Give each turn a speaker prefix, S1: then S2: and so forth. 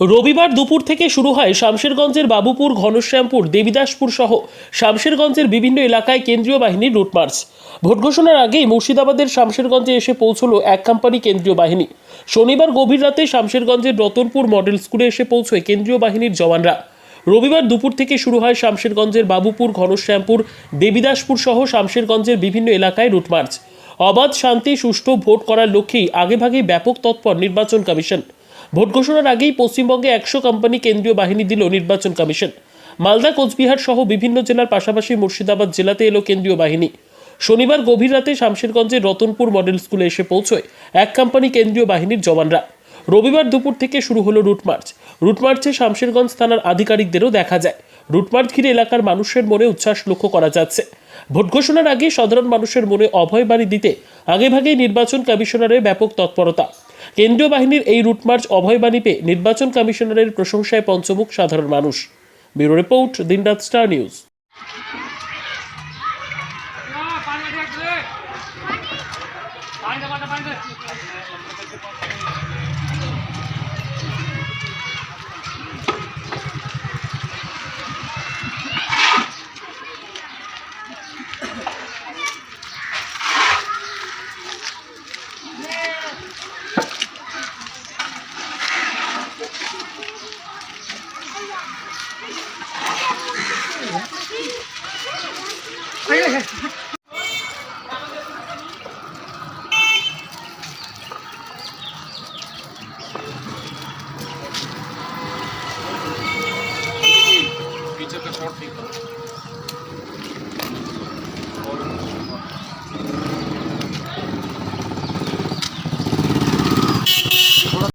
S1: রবিবার দুপুর থেকে শুরু হয় শামশেরগঞ্জের বাবুপুর, ঘনশ্যামপুর, দেবীদাসপুর সহ শামশেরগঞ্জের বিভিন্ন এলাকায় কেন্দ্রীয় বাহিনীর রুট মার্চ। ভোট ঘোষণার আগেই মুর্শিদাবাদের শামশেরগঞ্জে এসে পৌঁছলো এক কোম্পানি কেন্দ্রীয় বাহিনী। শনিবার গভীর রাতে শামশেরগঞ্জের রতনপুর মডেল স্কুলে এসে পৌঁছয় কেন্দ্রীয় বাহিনীর জওয়ানরা। রবিবার দুপুর থেকে শুরু হয় শামশেরগঞ্জের বাবুপুর, ঘনশ্যামপুর, দেবীদাসপুর সহ শামশেরগঞ্জের বিভিন্ন এলাকায় রুট মার্চ। অবাধ, শান্তি, সুষ্ঠু ভোট করার লক্ষ্যেই আগেভাগেই ব্যাপক তৎপর নির্বাচন কমিশন। ভোট ঘোষণার আগেই পশ্চিমবঙ্গে একশো কোম্পানি কেন্দ্রীয় বাহিনী দিল নির্বাচন কমিশন। মালদা, কোচবিহার সহ বিভিন্ন জেলার পাশাপাশি মুর্শিদাবাদ জেলাতে এলো কেন্দ্রীয় বাহিনী। শনিবার গভীর রাতে শামশেরগঞ্জের রতনপুর মডেল স্কুলে এসে পৌঁছয় এক কোম্পানি কেন্দ্রীয় বাহিনীর জওয়ানরা। রবিবার দুপুর থেকে শুরু হলো রুটমার্চ রুটমার্চে রুট শামশেরগঞ্জ থানার আধিকারিকদেরও দেখা যায়। রুট মার্চ ঘিরে এলাকার মানুষের মনে উচ্ছ্বাস লক্ষ্য করা যাচ্ছে। ভোট ঘোষণার আগে সাধারণ মানুষের মনে অভয় বাণী দিতে আগেভাগেই নির্বাচন কমিশনারের ব্যাপক তৎপরতা। কেন্দ্রীয় বাহিনীর এই রুটমার্চ অভয়বাণী পেয়ে নির্বাচন কমিশনারের প্রশংসায় পঞ্চমুখ সাধারণ মানুষ ব্যুরো রিপোর্ট, দিনরাত স্টার নিউজ Yeah. पीछे का शॉट ठीक